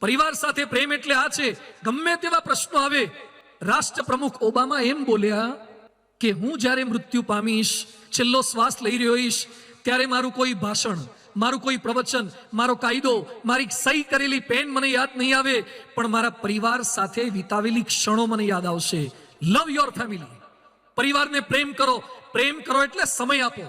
પરિવાર સાથે પ્રેમ એટલે આ છે, ગમે તેવા પ્રશ્નો આવે. રાષ્ટ્ર પ્રમુખ ઓબામા એમ બોલ્યા કે, હું જ્યારે મૃત્યુ પામીશ, છેલ્લો શ્વાસ લઈ રહ્યો હોઈશ, ત્યારે મારું કોઈ ભાષણ, મારું કોઈ પ્રવચન, મારો કાયદો, મારી સહી કરેલી પેન મને યાદ નહીં આવે, પણ મારા પરિવાર સાથે વિતાવેલી ક્ષણો મને યાદ આવશે. લવ યોર ફેમિલી પરિવારને પ્રેમ કરો પ્રેમ કરો એટલે સમય આપો.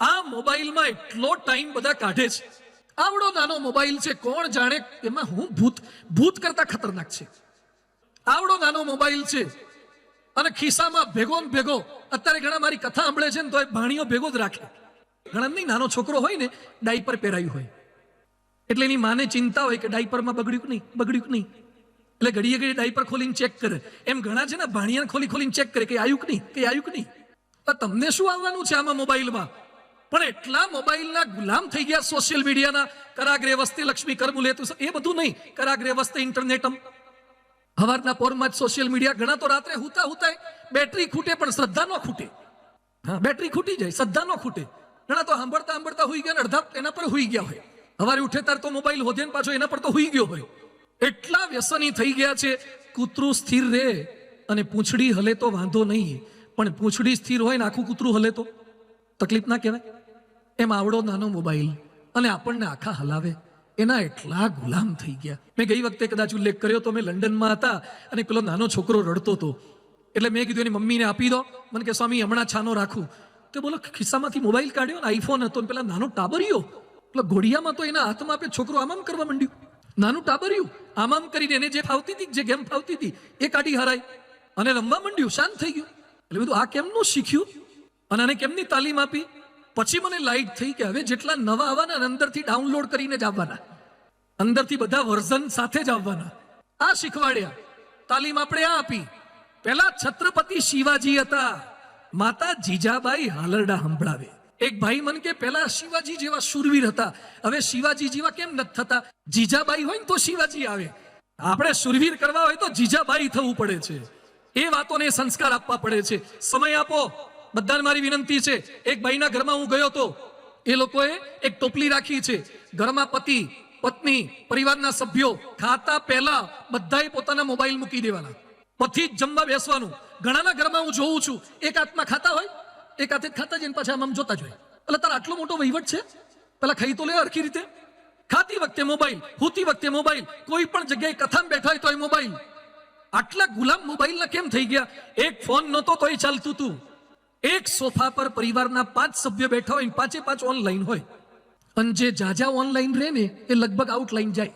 આ મોબાઈલમાં એટલો ટાઈમ બધા કાઢે છે. આવડો નાનો મોબાઈલ છે, કોણ જાણે, એમાં હું ભૂત ભૂત કરતા ખતરનાક છે. આવડો નાનો મોબાઈલ છે, અને ખિસ્સામાં ભેગો ને ભેગો, અત્યારે ઘણા મારી કથા સાંભળે છે ને, તો એ ભાણીઓ ભેગો જ રાખે. ઘણા નહીં, નાનો છોકરો હોય ને, ડાયપર પહેરાયું હોય. એટલે એની માને ચિંતા હોય કે ડાયપરમાં બગડ્યું કે નહીં, બગડ્યું કે નહીં. એટલે ઘડીએ ઘડી ડાયપર ખોલીને ચેક કરે. એમ ઘણા છે ને, ભાણિયાને ખોલી ખોલીને ચેક કરે કે આયુક નહીં, કે આયુક નહીં. તમને શું આવવાનું છે આમાં મોબાઈલમાં? પણ એટલા મોબાઈલના ગુલામ થઈ ગયા સોશિયલ મીડિયાના. કરાગ્રે વસ્તે લક્ષ્મી કરમુલે એ બધું નહીં. કરાગ્રે વસ્તે ઇન્ટરનેટમ. હવારના પોરમાં જ સોશિયલ મીડિયા ઘણા તો રાત્રે હુતા હુતા બેટરી ખૂટે પણ શ્રદ્ધા ન ખૂટે. હા, બેટરી ખૂટી જાય, શ્રદ્ધા ન ખૂટે. ઘણા તો સાંભળતા સાંભળતા હોઈ ગયા અડધા એના પર હોઈ ગયા હોય. હવારે ઉઠે તાર તો મોબાઈલ હોધે પાછો એના પર તો હોઈ ગયો હોય. એટલા વ્યસની થઈ ગયા છે. કૂતરું સ્થિર રહે અને પૂંછડી હલે તો વાંધો નહીં. પણ પૂંછડી સ્થિર હોય ને આખું કૂતરું હલે તો. તકલીફ ના કહેવાય. એમ આવડો નાનો મોબાઈલ અને આપણને આખા હલાવે. એના એટલા ગુલામ થઈ ગયા. મેં ગઈ વખતે કદાચ ઉલ્લેખ કર્યો તો મેં લંડનમાં હતા અને પેલો નાનો છોકરો રડતો હતો. એટલે મેં કીધું એની, મમ્મીને આપી દો. મને કે, સ્વામી, હમણાં છાનો રાખું. તો બોલો, ખિસ્સામાંથી મોબાઈલ કાઢ્યો ને આઈફોન હતો પેલા નાનો ટાબરિયો. પેલો ઘોડિયામાં તો એના હાથમાં આપે છોકરો આમામ કરવા માંડ્યું. નાનું ટાબરિયું આમામ કરીને એને જે ફાવતી હતી જે ગેમ ફાવતી હતી એ કાઢી હરાય અને રમવા માંડ્યું, શાંત થઈ ગયું. એટલે બધું આ કેમનું શીખ્યું? અને આને કેમની તાલીમ આપી? પછી મને લાઈટ થઈ કે હવે જેટલા નવા આવવાના અંદરથી ડાઉનલોડ કરીને જ આવવાના. અંદરથી બધા વર્ઝન સાથે જ આવવાના. આ શીખવાડ્યા. તાલીમ આપણે આ આપી. પહેલા છત્રપતિ શિવાજી હતા. માતા જીજાબાઈ હાલરડા સંભળાવે. એક ભાઈ મન કે, પહેલા શિવાજી જેવા શૂરવીર હતા. હવે શિવાજી જેવા કેમ નથી થતા? જીજાબાઈ હોય ને તો શિવાજી આવે. આપણે શૂરવીર કરવા હોય તો જીજાબાઈ થવું પડે છે. એ વાતોને સંસ્કાર આપવા પડે છે. સમય આપો. બધાને મારી વિનંતી છે, એક ભાઈના ઘરમાં હું ગયો હતો એ લોકોએ એક ટોપલી રાખી છે. ઘરમાં પતિ, પત્ની, પરિવારના સભ્યો ખાતા પહેલા બધાએ પોતાના મોબાઈલ મૂકી દેવાના. પછી જ જમવા બેસવાનું. ઘણાના ઘરમાં હું જોઉં છું, એક હાથમાં ખાતા હોય, એક હાથે ખાતા જઈને પાછા આમ જોતા જોઈએ એટલે તારા આટલો મોટો વહીવટ છે? પેલા ખાઈ તો લે હરખી રીતે. ખાતી વખતે મોબાઈલ હુતી વખતે મોબાઈલ, કોઈ પણ જગ્યાએ કથામાં બેઠા હોય તો એ મોબાઈલ. આટલા ગુલામ મોબાઈલના કેમ થઈ ગયા? એક ફોન નહોતો એ ચાલતું હતું એક સોફા પર પરિવારના પાંચ સભ્ય બેઠા હોય પાંચે પાંચ ઓનલાઈન હોય. અને જે જાજા ઓનલાઈન રહે ને, એ લગભગ આઉટલાઈન જાય.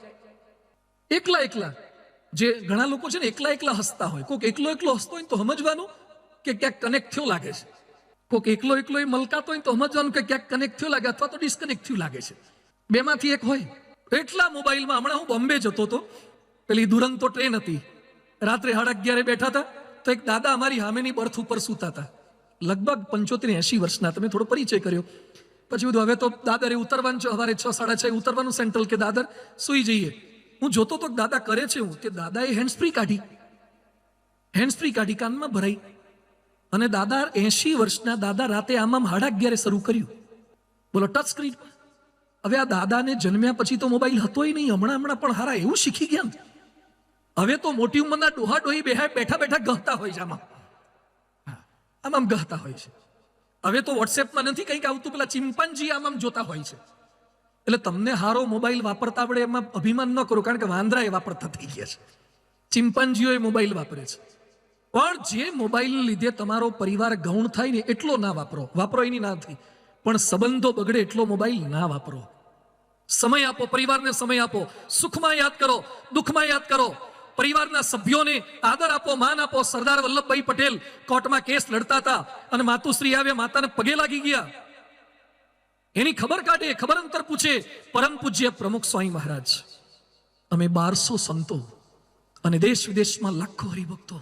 એકલા એકલા. જે ઘણા લોકો છે ને, એકલા એકલા હસતા હોય. કોઈક એકલો એકલો હસતો હોય તો સમજવાનું કે ક્યાંક કનેક્ટ થયો લાગે છે. કોઈક એકલો એકલો એ મલકાતો હોય તો સમજવાનું કે ક્યાંક કનેક્ટ થયો લાગે અથવા તો ડિસ્કનેક્ટ થયું લાગે છે. બેમાંથી એક હોય. એટલા મોબાઈલમાં હમણાં હું બોમ્બે જતો હતો. પેલી દુરંતો ટ્રેન હતી. રાત્રે સાડા અગિયારે બેઠા હતા તો એક દાદા અમારી સામેની બર્થ ઉપર સૂતા હતા. લગભગ પંચોતેર એસી વર્ષના, તમે થોડો પરિચય કર્યો. પછી બધું હવે તો દાદરે ઉતરવાનું છે, સવારે છ, સાડા છ ઉતરવાનું સેન્ટ્રલ કે દાદર, સુઈ જઈએ. હું જોતો તો દાદા કરે છે હું કે દાદાએ હેન્ડ ફ્રી કાઢી. હેન્ડ ફ્રી કાઢી, કાનમાં ભરાઈ. અને દાદા એસી વર્ષના, દાદા રાતે આમ આમ હાડા અગિયારે શરૂ કર્યું. બોલો ટચ સ્ક્રીન હવે આ દાદાને જન્મ્યા પછી તો મોબાઈલ હતોય નહીં, હમણાં હમણાં પણ હારા એવું શીખી ગયા હવે તો મોટી ઉંમરના ડોહા ડોહી બેઠા બેઠા ગહતા હોય છે આમાં. આમ આમ ગાતા હોય છે. હવે તો વોટ્સએપમાં નથી કંઈક આવતું, પેલા ચિમ્પાન્જી આમ આમ જોતા હોય છે. એટલે તમને હારો મોબાઈલ વાપરતા આવડે એમાં અભિમાન ન કરો, કારણ કે વાંદરા એ વાપરતા થઈ ગયા છે. ચિમ્પાન્જીઓ એ મોબાઈલ વાપરે છે. પણ જે મોબાઈલને લીધે તમારો પરિવાર ગૌણ થાય ને એટલો ના વાપરો વાપરો એની ના થઈ પણ સંબંધો બગડે એટલો મોબાઈલ ના વાપરો. સમય આપો, પરિવારને સમય આપો. સુખમાં યાદ કરો, દુઃખમાં યાદ કરો. પરિવારના સભ્યોને આદર આપો, માન આપો. સરદાર વલ્લભભાઈ પટેલ કોર્ટમાં કેસ લડતા હતા અને માતુશ્રી આવે માતાને પગે લાગી ગયા. એની ખબર કાઢે, ખબર અંતર પૂછે, પરમ પૂજ્ય પ્રમુખ સ્વામી મહારાજ, અમે બારસો સંતો અને દેશ વિદેશમાં લાખો હરિભક્તો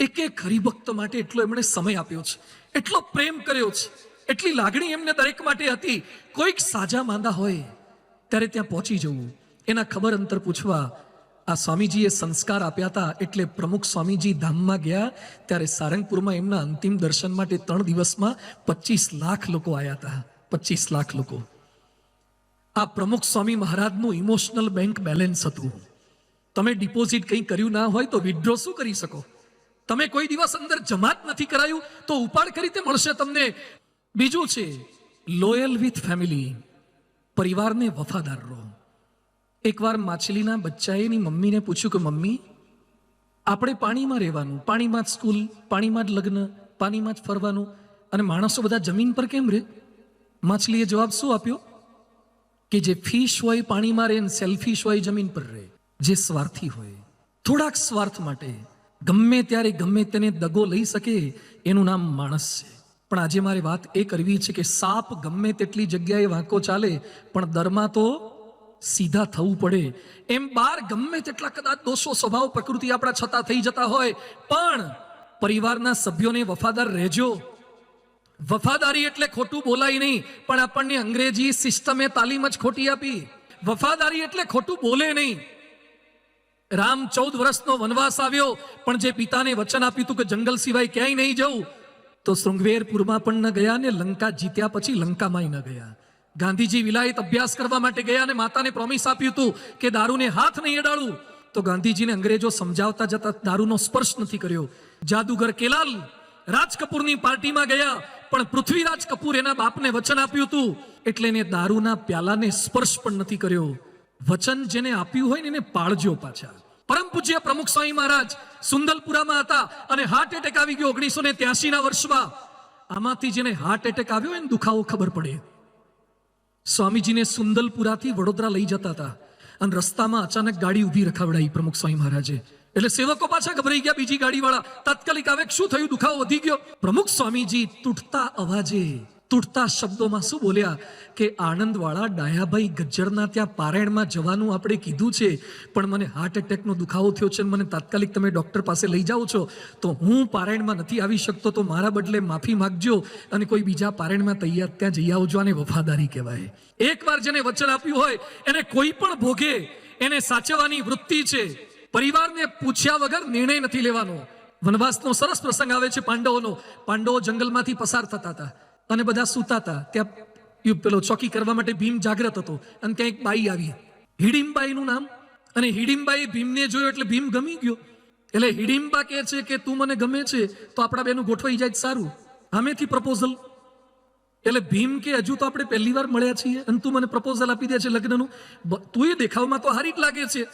એક એક હરિભક્ત માટે એટલો એમણે સમય આપ્યો છે, એટલો પ્રેમ કર્યો છે, એટલી લાગણી એમને દરેક માટે હતી. કોઈક સાજા માંદા હોય, ત્યારે ત્યાં પહોંચી જવું, એના ખબર અંતર પૂછવા આ સ્વામીજીએ સંસ્કાર આપ્યા હતા એટલે પ્રમુખ સ્વામીજી ધામમાં ગયા, ત્યારે સારંગપુરમાં એમના અંતિમ દર્શન માટે ત્રણ દિવસમાં પચીસ લાખ લોકો આવ્યા હતા. પચીસ લાખ લોકો. આ પ્રમુખ સ્વામી મહારાજનું ઇમોશનલ બેંક બેલેન્સ હતું. તમે ડિપોઝિટ કંઈ કર્યું ના હોય તો વિથડ્રો શું કરી શકો? તમે કોઈ દિવસ અંદર જમાત નથી કરાયું તો ઉપાડ કરી તે મળશે તમને. બીજું છે લોયલ વિથ ફેમિલી પરિવારને વફાદાર રહો. એકવાર માછલીના બચ્ચાએ એની મમ્મીને પૂછ્યું કે, મમ્મી, આપણે પાણીમાં રહેવાનું, પાણીમાં જ સ્કૂલ, પાણીમાં જ લગ્ન, પાણીમાં જ ફરવાનું અને માણસો બધા જમીન પર કેમ રહે માછલીએ જવાબ શું આપ્યો? કે જે ફિશ હોય પાણીમાં રહે સેલ્ફિશ હોય જમીન પર રહે, જે સ્વાર્થી હોય. થોડાક સ્વાર્થ માટે, ગમે ત્યારે ગમે તેને દગો લઈ શકે, એનું નામ માણસ છે. પણ આજે મારે વાત એ કરવી છે કે સાપ ગમે તેટલી જગ્યાએ વાંકો ચાલે, પણ દરમાં તો સીધા થવું પડે. એમ બાર ગમે તેટલા કદાચ દોષો સ્વભાવ પ્રકૃતિ આપણા છતાં થઈ જતા હોય, પણ પરિવારના સભ્યોને વફાદાર રહેજો. વફાદારી એટલે ખોટું બોલાય નહીં, પણ આપણને અંગ્રેજી સિસ્ટમે તાલીમ જ ખોટી આપી. વફાદારી એટલે ખોટું બોલે નહીં. રામ ચૌદ વર્ષનો વનવાસ આવ્યો, પણ જે પિતાને વચન આપ્યું હતું કે જંગલ સિવાય ક્યાંય નહીં જવું, તો શૃંગવેરપુરમાં પણ ન ગયા ને લંકા જીત્યા પછી લંકામાંય ન ગયા. ગાંધીજી વિલાયત અભ્યાસ કરવા માટે ગયા અને માતાને પ્રોમિસ આપ્યું હતું કે દારૂને હાથ નહીં અડાડું. તો ગાંધીજીને અંગ્રેજો સમજાવતા જતા દારૂનો સ્પર્શ નથી કર્યો. જાદુગર કેલાલ રાજ કપૂરની પાર્ટીમાં ગયા, પણ પૃથ્વીરાજ કપૂર એના બાપને વચન આપ્યું હતું. એટલે એને દારૂના પ્યાલાને સ્પર્શ પણ નથી કર્યો. વચન જેને આપ્યું હોય ને એને પાળજો પાછા. પરમ પૂજ્ય પ્રમુખ સ્વામી મહારાજ સુંદલપુરામાં હતા અને હાર્ટ એટેક આવી ગયો ઓગણીસો ને ત્યાસી ના વર્ષમાં. આમાંથી જેને હાર્ટ એટેક આવ્યો એને દુખાવો ખબર પડે. સ્વામીજીને સુંદલપુરાથી વડોદરા લઈ જતા હતા અને રસ્તામાં અચાનક ગાડી ઊભી રખાવડાઈ પ્રમુખ સ્વામી મહારાજે. એટલે સેવકો પાછા ગભરાઈ ગયા બીજી ગાડીવાળા. તાત્કાલિક આવે શું થયું? દુખાવો વધી ગયો. પ્રમુખ સ્વામીજી તૂટતા અવાજે તૂટતા શબ્દોમાં શું બોલ્યા? કે આનંદવાળા ડાયાભાઈ ગજ્જરના ત્યાં પારાયણમાં જવાનું આપણે કીધું છે, પણ મને હાર્ટ એટેકનો દુખાવો થયો છે મને તાત્કાલિક તમે ડૉક્ટર પાસે લઈ જાઓ છો. તો હું પારાયણમાં નથી આવી શકતો, તો મારા બદલે માફી માગજો અને કોઈ બીજા પારાયણમાં તૈયાર ત્યાં જઈ આવજો અને વફાદારી કહેવાય. એકવાર જેને વચન આપ્યું હોય, એને કોઈ પણ ભોગે, એને સાચવવાની વૃત્તિ છે. પરિવારને પૂછ્યા વગર નિર્ણય નથી લેવાનો. વનવાસનો સરસ પ્રસંગ આવે છે પાંડવોનો. પાંડવો જંગલમાંથી પસાર થતા હતા. અને બધા સૂતા હતા ત્યાં પેલો ચોકી કરવા માટે ભીમ જાગ્રત હતો અને ત્યાં એક બાઈ આવી. હિડીમ્બાઈનું નામ. અને હિડિમબાઈ ભીમને જોયો એટલે ભીમ ગમી ગયો. એટલે હિડિમ્બા કહે છે કે, તું મને ગમે છે, તો આપણા બેનું ગોઠવાઈ જાય સારું. આમેથી પ્રપોઝલ એટલે ભીમ કે, હજુ તો આપણે પહેલી વાર મળ્યા છીએ અને તું મને પ્રપોઝલ આપી દે છે લગ્નનું. તું એ દેખાવમાં તો હારી જ લાગે છે.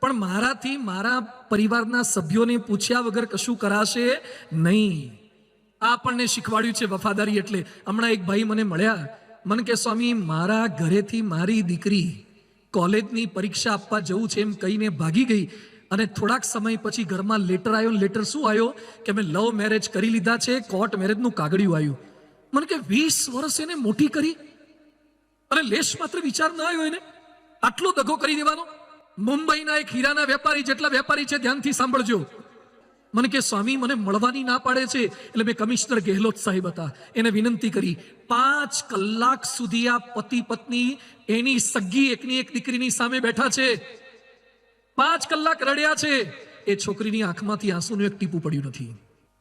પણ મારાથી મારા પરિવારના સભ્યોને પૂછ્યા વગર કશું કરાશે નહીં. આ આપણને શીખવાડ્યું છે વફાદારી એટલે. હમણાં એક ભાઈ મને મળ્યા. મને કે, સ્વામી, મારા ઘરેથી મારી દીકરી કોલેજની પરીક્ષા આપવા જવું છે, એમ કહીને ભાગી ગઈ. અને થોડાક સમય પછી ઘરમાં લેટર આવ્યો લેટર શું આવ્યો કે મેં લવ મેરેજ કરી લીધા છે, કોર્ટ મેરેજનું કાગળિયું આવ્યું મને કે, વીસ વર્ષ એને મોટી કરી? અને લેશ માત્ર વિચાર ન આવ્યો એને? આટલો દગો કરી દેવાનો? મુંબઈના એક હીરાના વેપારી જેટલા વેપારી છે, ધ્યાનથી સાંભળજો. મને કે, સ્વામી, મને મળવાની ના પાડે છે. એટલે મેં કમિશનર ગેહલોત સાહેબ હતા. એને વિનંતી કરી, પાંચ કલાક સુધી આ પતિ પત્ની એની સગી એકની એક દીકરીની સામે બેઠા છે. પાંચ કલાક રડ્યા છે. એ છોકરીની આંખમાંથી આંસુનું એક ટીપું પડ્યું નથી.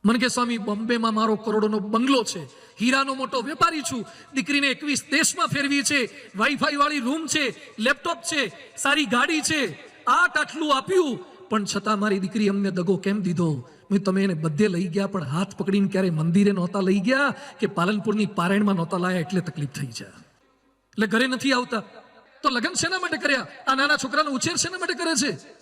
મને કે, સ્વામી, બોમ્બેમાં મારો કરોડોનો બંગલો છે. હીરાનો મોટો વેપારી છું. દીકરીને એકવીસ દેશમાં ફેરવી છે. વાઈફાઈ વાળી રૂમ છે. લેપટોપ છે. સારી ગાડી છે. આટ આટલું આપ્યું. પણ છતાં મારી દીકરી અમને દગો કેમ દીધો? મેં તમે એને બધે લઈ ગયા, પણ હાથ પકડીને ક્યારે મંદિરે નહોતા લઈ ગયા કે પાલનપુરની પારાયણમાં નહોતા લાયા એટલે તકલીફ થઈ છે. એટલે ઘરે નથી આવતા. તો લગ્ન શેના માટે કર્યા? આ નાના છોકરાનો ઉછેર શેના માટે કરે છે?